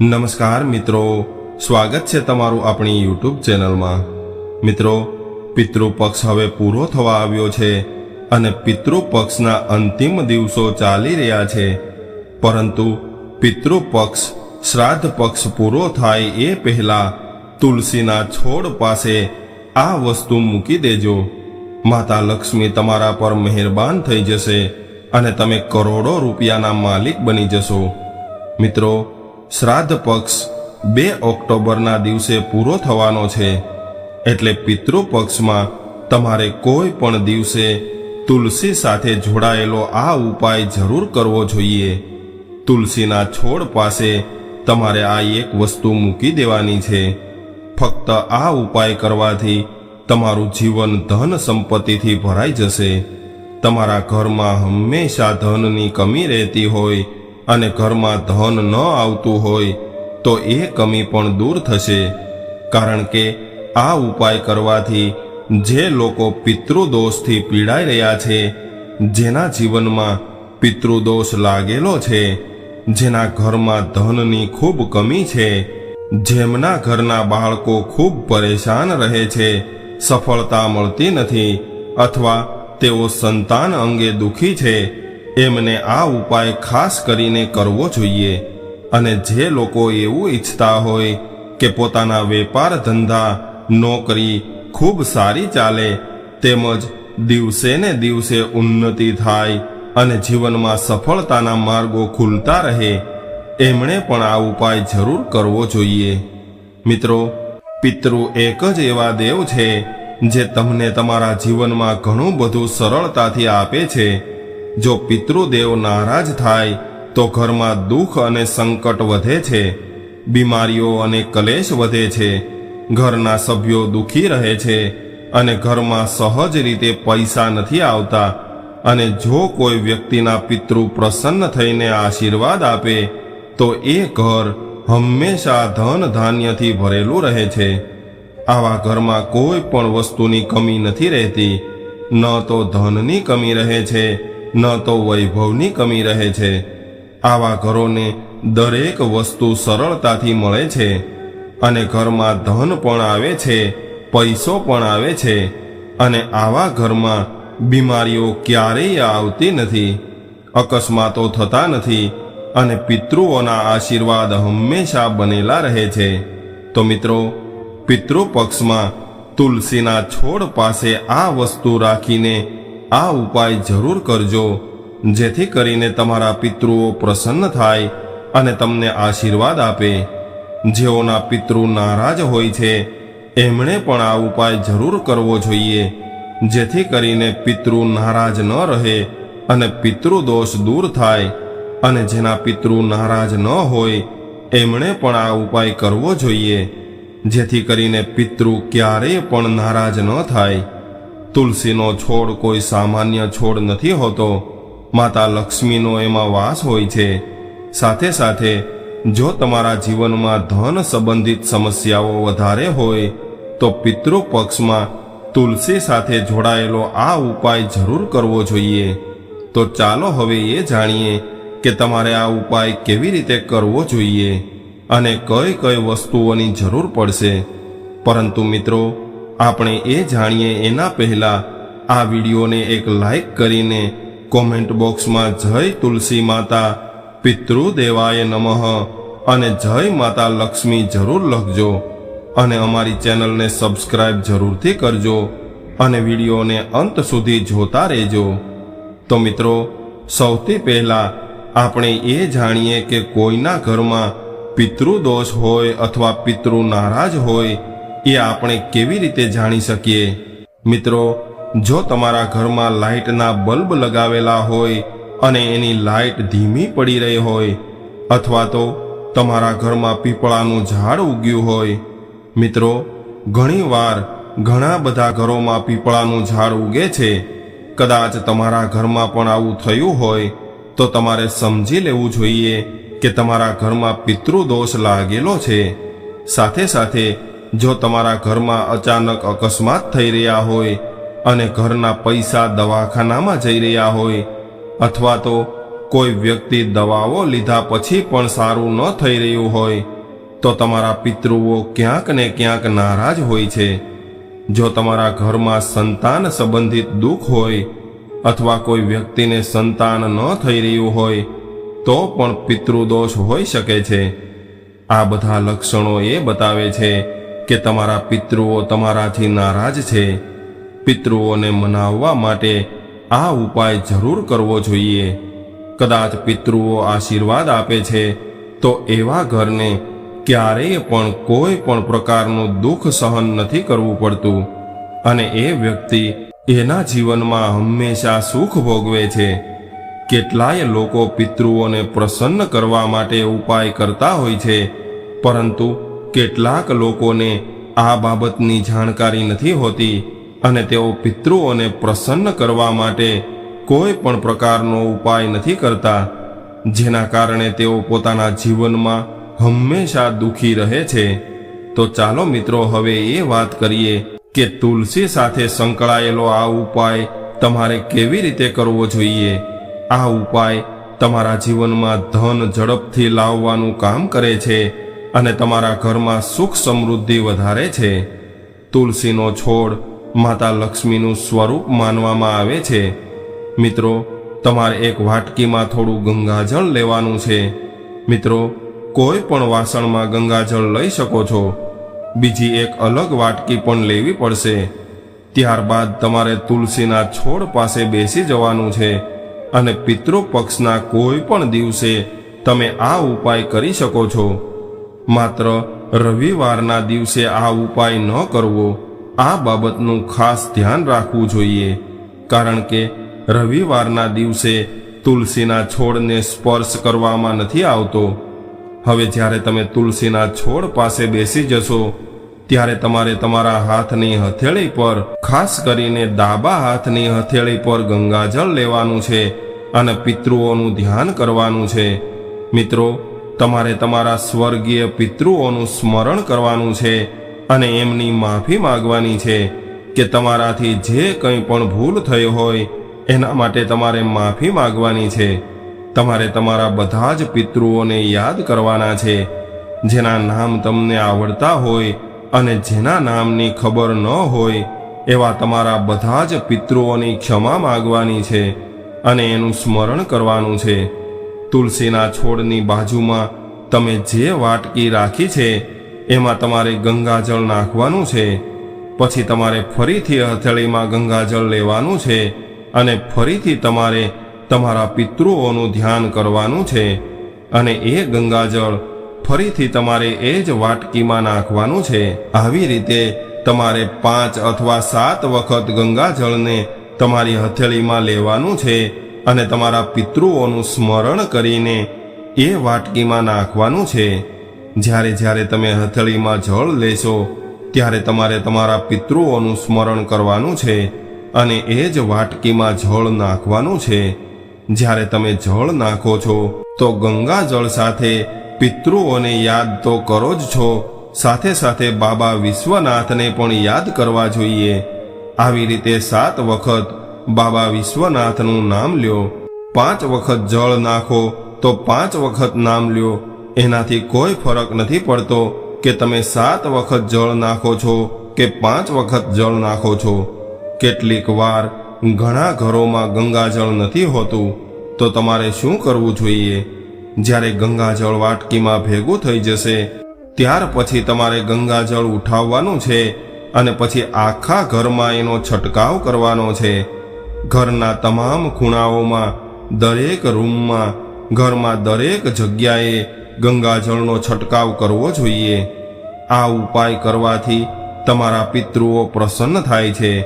નમસ્કાર મિત્રો, સ્વાગત છે તમારું આપણી યુટ્યુબ ચેનલમાં. મિત્રો, પિતૃપક્ષ હવે પૂરો થવા આવ્યો છે અને પિતૃપક્ષના અંતિમ દિવસો ચાલી રહ્યા છે. પરંતુ પિતૃપક્ષ, શ્રાદ્ધ પક્ષ પૂરો થાય એ પહેલા તુલસીના છોડ પાસે આ વસ્તુ મૂકી દેજો. માતા લક્ષ્મી તમારા પર મહેરબાન થઈ જશે અને તમે કરોડો રૂપિયાના માલિક બની જશો. મિત્રો શ્રાદ્ધ પક્ષ બે ઓક્ટોબરના દિવસે પૂરો થવાનો છે એટલે પિતૃ પક્ષમાં તમારે કોઈ પણ દિવસે તુલસી સાથે જોડાયેલો આ ઉપાય જરૂર કરવો જોઈએ. તુલસીના છોડ પાસે તમારે આ એક વસ્તુ મૂકી દેવાની છે. ફક્ત આ ઉપાય કરવાથી તમારું જીવન ધન સંપત્તિથી ભરાઈ જશે. તમારા ઘરમાં હંમેશા ધનની કમી રહેતી હોય અને ઘરમાં ધન ન આવતું હોય તો એ કમી પણ દૂર થશે. કારણ કે આ ઉપાય કરવાથી જે લોકો પિતૃદોષથી પીડાઈ રહ્યા છે, જેના જીવનમાં પિતૃદોષ લાગેલો છે, જેના ઘરમાં ધનની ખૂબ કમી છે, જેમના ઘરના બાળકો ખૂબ પરેશાન રહે છે, સફળતા મળતી નથી અથવા તેઓ સંતાન અંગે દુઃખી છે એમને આ ઉપાય ખાસ કરીને કરવો જોઈએ અને જે લોકો એવું ઈચ્છતા હોય કે પોતાના વેપાર ધંધા, નોકરી ખૂબ સારી ચાલે, તેમજ દિવસે ને દિવસે ઉન્નતિ થાય અને જીવનમાં સફળતાના માર્ગો ખુલતા રહે, એમણે પણ આ ઉપાય જરૂર કરવો જોઈએ. મિત્રો, પિતૃ એક જ એવા દેવ છે જે તમને તમારા જીવનમાં ઘણું બધું સરળતાથી આપે છે. જો પિતૃદેવ નારાજ થાય, તો ઘરમાં દુઃખ અને સંકટ વધે છે. બીમારીઓ અને કલેશ વધે છે. ઘરના સભ્યો દુઃખી રહે છે અને ઘરમાં સહજ રીતે પૈસા નથી આવતા. અને જો કોઈ વ્યક્તિના પિતૃ પ્રસન્ન થઈને આશીર્વાદ આપે, તો એ ઘર હંમેશા ધન ધાન્યથી ભરેલું રહે છે. આવા ઘરમાં કોઈ પણ વસ્તુની કમી નથી રહેતી. ન તો ધનની કમી રહે છે. ન તો વૈભવની કમી રહે છે. આવા ઘરોને દરેક વસ્તુ સરળતાથી મળે છે અને ઘરમાં ધન પણ આવે છે, પૈસો પણ આવે છે અને આવા ઘરમાં બીમારીઓ ક્યારેય આવતી નથી, અકસ્માતો થતા નથી અને પિતૃઓના આશીર્વાદ હંમેશા બનેલા રહે છે. તો મિત્રો પિતૃ પક્ષમાં તુલસીના છોડ પાસે આ વસ્તુ રાખીને આ ઉપાય જરૂર કરજો, જેથી કરીને તમારા પિતૃઓ પ્રસન્ન થાય અને તમને આશીર્વાદ આપે. જેઓના પિતૃ નારાજ હોય છે, એમણે પણ આ ઉપાય જરૂર કરવો જોઈએ, જેથી કરીને પિતૃ નારાજ ન રહે અને પિતૃ દોષ દૂર થાય. અને જેના પિતૃ નારાજ ન હોય, એમણે પણ આ ઉપાય કરવો જોઈએ, જેથી કરીને પિતૃ ક્યારેય પણ નારાજ ન થાય. તુલસીનો છોડ કોઈ સામાન્ય છોડ નથી હોતો. માતા લક્ષ્મીનો એમાં વાસ હોય છે. સાથે સાથે, જો તમારા જીવનમાં ધન સંબંધિત સમસ્યાઓ વધારે હોય, તો પિતૃ પક્ષમાં તુલસી સાથે જોડાયેલો આ ઉપાય જરૂર કરવો જોઈએ. તો ચાલો હવે એ જાણીએ કે તમારે આ ઉપાય કેવી રીતે કરવો જોઈએ અને કઈ કઈ વસ્તુઓની જરૂર પડશે. પરંતુ મિત્રો આપણે એ જાણીએ એના પહેલા આ વિડીયોને એક લાઈક કરીને કોમેન્ટ બોક્સમાં જય તુલસી માતા પિતૃદેવાય નમઃ અને જય માતા લક્ષ્મી જરૂર લખજો અને અમારી ચેનલને સબસ્ક્રાઇબ જરૂરથી કરજો અને વિડીયોને અંત સુધી જોતા રહેજો. તો મિત્રો, સૌથી પહેલા આપણે એ જાણીએ કે કોઈના ઘરમાં પિતૃદોષ હોય અથવા પિતૃ નારાજ હોય એ આપણે કેવી રીતે જાણી શકીએ? મિત્રો, જો તમારા ઘરમાં લાઇટના બલ્બ લગાવેલા હોય અને એની લાઇટ ધીમી પડી રહી હોય, અથવા તો તમારા ઘરમાં પીપળાનું ઝાડ ઉગ્યું હોય, મિત્રો, ઘણીવાર ઘણા બધા ઘરોમાં પીપળાનું ઝાડ ઉગે છે. કદાચ તમારા ઘરમાં પણ આવું થયું હોય, તો તમારે સમજી લેવું જોઈએ કે તમારા ઘરમાં પિતૃદોષ લાગેલો છે. સાથે સાથે જો તમારા ઘરમાં અચાનક અકસ્માત થઈ રહ્યા હોય અને ઘરના પૈસા દવાખાનામાં જઈ રહ્યા હોય, અથવા તો કોઈ વ્યક્તિ દવાઓ લીધા પછી પણ સારું ન થઈ રહ્યું હોય, તો તમારા પિતૃઓ ક્યાંક ને ક્યાંક નારાજ હોય છે. જો તમારા ઘરમાં સંતાન સંબંધિત દુઃખ હોય, અથવા કોઈ વ્યક્તિને સંતાન ન થઈ રહ્યું હોય, તો પણ પિતૃદોષ હોઈ શકે છે. આ બધા લક્ષણો એ બતાવે છે કે તમારા પિતૃઓ તમારાથી નારાજ છે. પિતૃઓને મનાવવા માટે આ ઉપાય જરૂર કરવો જોઈએ. કદાચ પિતૃઓ આશીર્વાદ આપે છે, તો એવા ઘરને ક્યારેય પણ કોઈ પણ પ્રકારનું દુઃખ સહન નથી કરવું પડતું. અને એ વ્યક્તિ એના જીવનમાં હંમેશા સુખ ભોગવે છે. કેટલાય લોકો પિતૃઓને પ્રસન્ન કરવા માટે ઉપાય કરતા હોય છે, પરંતુ કેટલાક લોકોને આ બાબતની જાણકારી નથી હોતી અને તેઓ પિતૃઓને પ્રસન્ન કરવા માટે કોઈ પણ પ્રકારનો ઉપાય નથી કરતા, જેના કારણે તેઓ પોતાના જીવનમાં હંમેશા દુખી રહે છે. તો ચાલો મિત્રો, હવે એ વાત કરીએ કે તુલસી સાથે સંકળાયેલો આ ઉપાય તમારે કેવી રીતે કરવો જોઈએ? આ ઉપાય તમારા જીવનમાં ધન ઝડપથી લાવવાનું કામ કરે છે. અને તમારા ઘરમાં સુખ સમૃદ્ધિ વધારે છે. તુલસીનો છોડ માતા લક્ષ્મીનું સ્વરૂપ માનવામાં આવે છે. મિત્રો, તમારે એક વાટકીમાં થોડું ગંગાજળ લેવાનું છે. મિત્રો, કોઈ પણ વાસણમાં ગંગાજળ લઈ શકો છો. બીજી એક અલગ વાટકી પણ લેવી પડશે. ત્યારબાદ તમારે તુલસીના છોડ પાસે બેસી જવાનું છે અને પિતૃ પક્ષના કોઈ પણ દિવસે તમે આ ઉપાય કરી શકો છો. માત્ર રવિવારના દિવસે આ ઉપાય ન કરવો, આ બાબતનું ખાસ ધ્યાન રાખવું જોઈએ. કારણ કે રવિવારના દિવસે તુલસીના છોડને સ્પર્શ કરવામાં નથી આવતો. હવે જ્યારે તમે તુલસીના છોડ પાસે બેસી જશો, ત્યારે તમારે તમારા હાથની હથેળી પર, ખાસ કરીને ડાબા હાથની હથેળી પર ગંગાજળ લેવાનું છે અને પિતૃઓનું ધ્યાન કરવાનું છે. મિત્રો તમારે તમારા સ્વર્ગીય પિતૃઓનું સ્મરણ કરવાનું છે અને એમની માફી માગવાની છે કે તમારાથી જે કંઈ પણ ભૂલ થઈ હોય, એના માટે તમારે માફી માગવાની છે. તમારે તમારા બધા જ પિતૃઓને યાદ કરવાના છે. જેના નામ તમને આવડતા હોય અને જેના નામની ખબર ન હોય, એવા તમારા બધા જ પિતૃઓની ક્ષમા માગવાની છે અને એનું સ્મરણ કરવાનું છે. તુલસીના છોડની બાજુમાં તમે જે વાટકી રાખી છે, એમાં તમારે ગંગાજળ નાખવાનું છે. પછી તમારે ફરીથી હથેળીમાં ગંગાજળ લેવાનું છે અને ફરીથી તમારે તમારા પિતૃઓનું ધ્યાન કરવાનું છે. અને એ ગંગાજળ ફરીથી તમારે એ જ વાટકીમાં નાખવાનું છે. આવી રીતે તમારે પાંચ અથવા સાત વખત ગંગાજળને તમારી હથેળીમાં લેવાનું છે. અને તમારા પિતૃઓનું સ્મરણ કરીને એ વાટકીમાં નાખવાનું છે. જ્યારે જ્યારે તમે હથેળીમાં જળ લેશો, ત્યારે તમારે તમારા પિતૃઓનું સ્મરણ કરવાનું છે અને એ જ વાટકીમાં જળ નાખવાનું છે. જ્યારે તમે જળ નાખો છો, તો ગંગા જળ સાથે પિતૃઓને યાદ તો કરો જ છો. સાથે સાથે બાબા વિશ્વનાથને પણ યાદ કરવા જોઈએ. આવી રીતે સાત વખત બાબા વિશ્વનાથનું નામ લ્યો. પાંચ વખત જળ નાખો, તો પાંચ વખત નામ લ્યો. એનાથી કોઈ ફરક નથી પડતો કે તમે સાત વખત જળ નાખો છો કે પાંચ વખત જળ નાખો છો. કેટલીક વાર ઘણા ઘરોમાં ગંગાજળ નથી હોતું, તો તમારે શું કરવું જોઈએ? જ્યારે ગંગાજળ વાટકીમાં ભેગું થઈ જશે, ત્યાર પછી તમારે ગંગાજળ ઉઠાવવાનું છે અને પછી આખા ઘરમાં એનો છંટકાવ કરવાનો છે. ઘરના તમામ ખૂણાઓમાં, દરેક રૂમમાં, ઘરમાં દરેક જગ્યાએ ગંગાજળનો છંટકાવ કરવો જોઈએ. આ ઉપાય કરવાથી તમારા પિતૃઓ પ્રસન્ન થાય છે.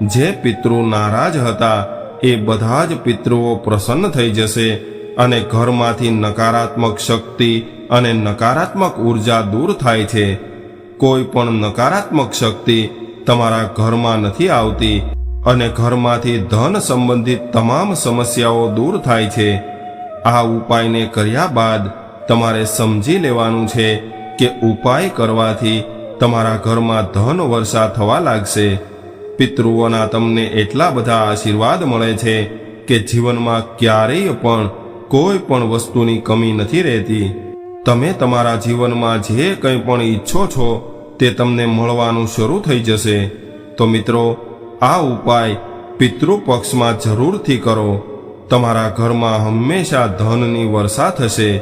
જે પિતૃ નારાજ હતા, એ બધા જ પિતૃઓ પ્રસન્ન થઈ જશે અને ઘરમાંથી નકારાત્મક શક્તિ અને નકારાત્મક ઊર્જા દૂર થાય છે. કોઈ પણ નકારાત્મક શક્તિ તમારા ઘરમાં નથી આવતી. અને ઘરમાંથી ધન સંબંધિત તમામ સમસ્યાઓ દૂર થાય છે. આ ઉપાયને કર્યા બાદ તમારે સમજી લેવાનું છે કે ઉપાય કરવાથી તમારા ઘરમાં ધન વર્ષા થવા લાગશે. પિતૃઓના તમને એટલા બધા આશીર્વાદ મળે છે કે જીવનમાં ક્યારેય પણ કોઈ પણ વસ્તુની કમી નથી રહેતી. તમે તમારા જીવનમાં જે કંઈ પણ ઈચ્છો છો તે તમને મળવાનું શરૂ થઈ જશે. તો મિત્રો આ ઉપાય પિતૃપક્ષમાં જરૂરથી કરો. તમારા ઘરમાં હંમેશા ધનની વર્ષા થશે.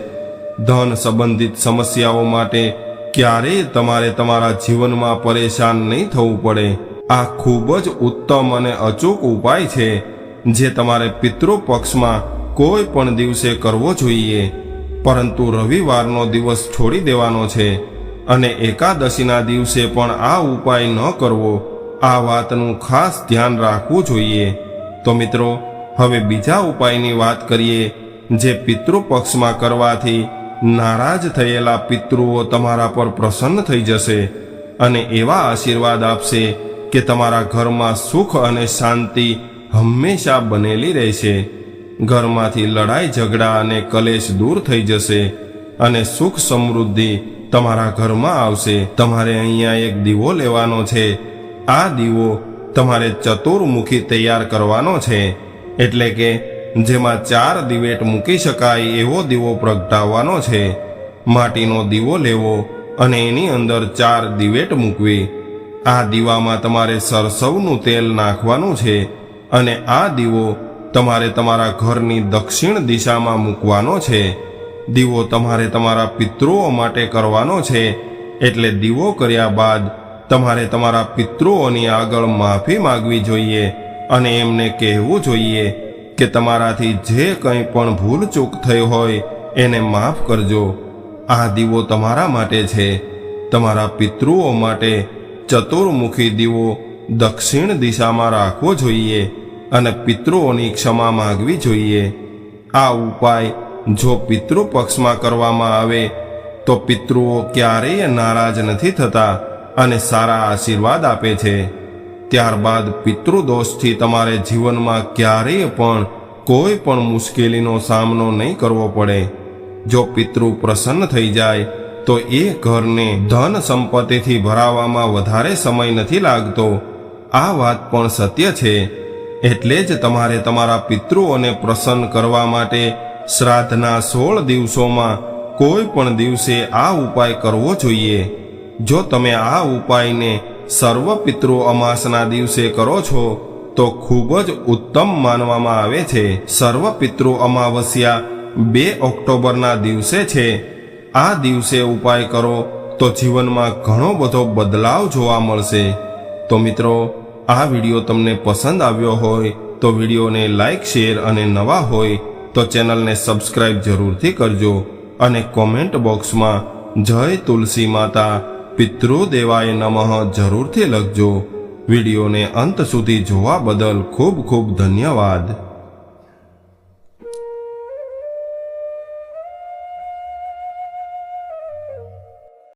ધન સંબંધિત સમસ્યાઓ માટે ક્યારેય તમારે તમારા જીવનમાં પરેશાન નહીં થવું પડે. આ ખૂબ જ ઉત્તમ અને અચૂક ઉપાય છે, જે તમારે પિતૃપક્ષમાં કોઈ પણ દિવસે કરવો જોઈએ. પરંતુ રવિવારનો દિવસ છોડી દેવાનો છે અને એકાદશીના દિવસે પણ આ ઉપાય ન કરવો. આ વાતનું ખાસ ધ્યાન રાખવું જોઈએ. તો મિત્રો, હવે બીજા ઉપાયની વાત કરીએ, જે પિતૃ પક્ષમાં કરવાથી નારાજ થયેલા પિતૃઓ તમારા પર પ્રસન્ન થઈ જશે અને એવા આશીર્વાદ આપશે કે તમારા ઘરમાં સુખ અને શાંતિ હંમેશા બનેલી રહેશે. ઘરમાંથી લડાઈ, ઝઘડા અને કલેશ દૂર થઈ જશે અને સુખ સમૃદ્ધિ તમારા ઘરમાં આવશે. તમારે અહીંયા એક દીવો લેવાનો છે. આ દીવો તમારે ચતુર્મુખી તૈયાર કરવાનો છે. એટલે કે જેમાં ચાર દિવેટ મૂકી શકાય એવો દીવો પ્રગટાવવાનો છે. માટીનો દીવો લેવો અને એની અંદર ચાર દિવેટ મૂકવી. આ દીવામાં તમારે સરસવનું તેલ નાખવાનું છે અને આ દીવો તમારે તમારા ઘરની દક્ષિણ દિશામાં મૂકવાનો છે. દીવો તમારે તમારા પિતૃઓ માટે કરવાનો છે. એટલે દીવો કર્યા બાદ તમારે તમારા પિતૃઓની આગળ માફી માગવી જોઈએ અને એમને કહેવું જોઈએ કે તમારાથી જે કંઈ પણ ભૂલચૂક થઈ હોય એને માફ કરજો. આ દીવો તમારા માટે છે. તમારા પિતૃઓ માટે ચતુર્મુખી દીવો દક્ષિણ દિશામાં રાખવો જોઈએ અને પિતૃઓની ક્ષમા માગવી જોઈએ. આ ઉપાય જો પિતૃ પક્ષમાં કરવામાં આવે તો પિતૃઓ ક્યારેય નારાજ નથી થતા. અને સારા આશીર્વાદ આપે છે. ત્યારબાદ પિતૃદોષથી તમારે જીવનમાં ક્યારેય પણ કોઈ પણ મુશ્કેલીનો સામનો નહીં કરવો પડે. જો પિતૃ પ્રસન્ન થઈ જાય, તો એ ઘરને ધન સંપત્તિથી ભરાવામાં વધારે સમય નથી લાગતો. આ વાત પણ સત્ય છે. એટલે જ તમારે તમારા પિતૃઓને પ્રસન્ન કરવા માટે શ્રાદ્ધના સોળ દિવસોમાં કોઈ પણ દિવસે આ ઉપાય કરવો જોઈએ. જો તમે આ ઉપાયને સર્વ પિતૃ અમાસના દિવસે કરો છો, તો ખૂબ જ ઉત્તમ માનવામાં આવે છે. સર્વ પિતૃ અમાવસ્યા બે ઓક્ટોબરના દિવસે છે. આ દિવસે ઉપાય કરો, તો જીવનમાં ઘણો બધો બદલાવ જોવા મળશે. તો મિત્રો, આ વીડિયો તમને પસંદ આવ્યો હોય, તો વિડીયોને લાઈક, શેર અને નવા હોય, તો ચેનલને સબસ્ક્રાઇબ જરૂરથી કરજો અને કોમેન્ટ બોક્સમાં જય તુલસી માતા પિતૃદેવાય નમઃ જરૂરથી લખજો. વિડીયોને અંત સુધી જોવા બદલ ખૂબ ખૂબ ધન્યવાદ.